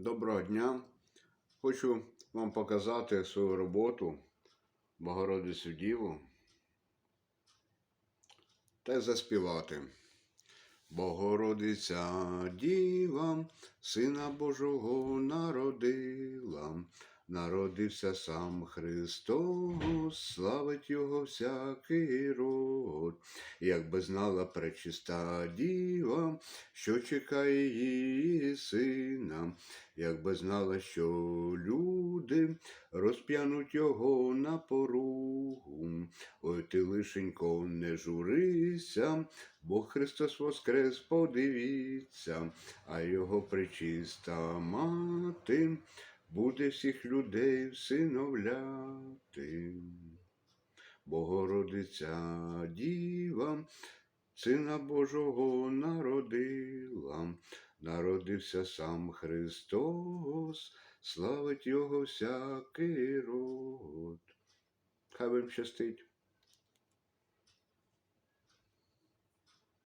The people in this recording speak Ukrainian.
Доброго дня. Хочу вам показати свою роботу Богородицю Діву та заспівати. Богородиця Діва, Сина Божого народила, народився сам Христос, славить Його всякий род. Якби знала пречиста діва, що чекає її сина, якби знала, що люди розп'януть його на поругу. Ой, ти лишенько не журися, бо Христос воскрес, подивіться, а його пречиста мати буде всіх людей всиновляти. Богородиця Діва, Сина Божого народила, народився сам Христос, славить Його всякий род. Хай вам щастить.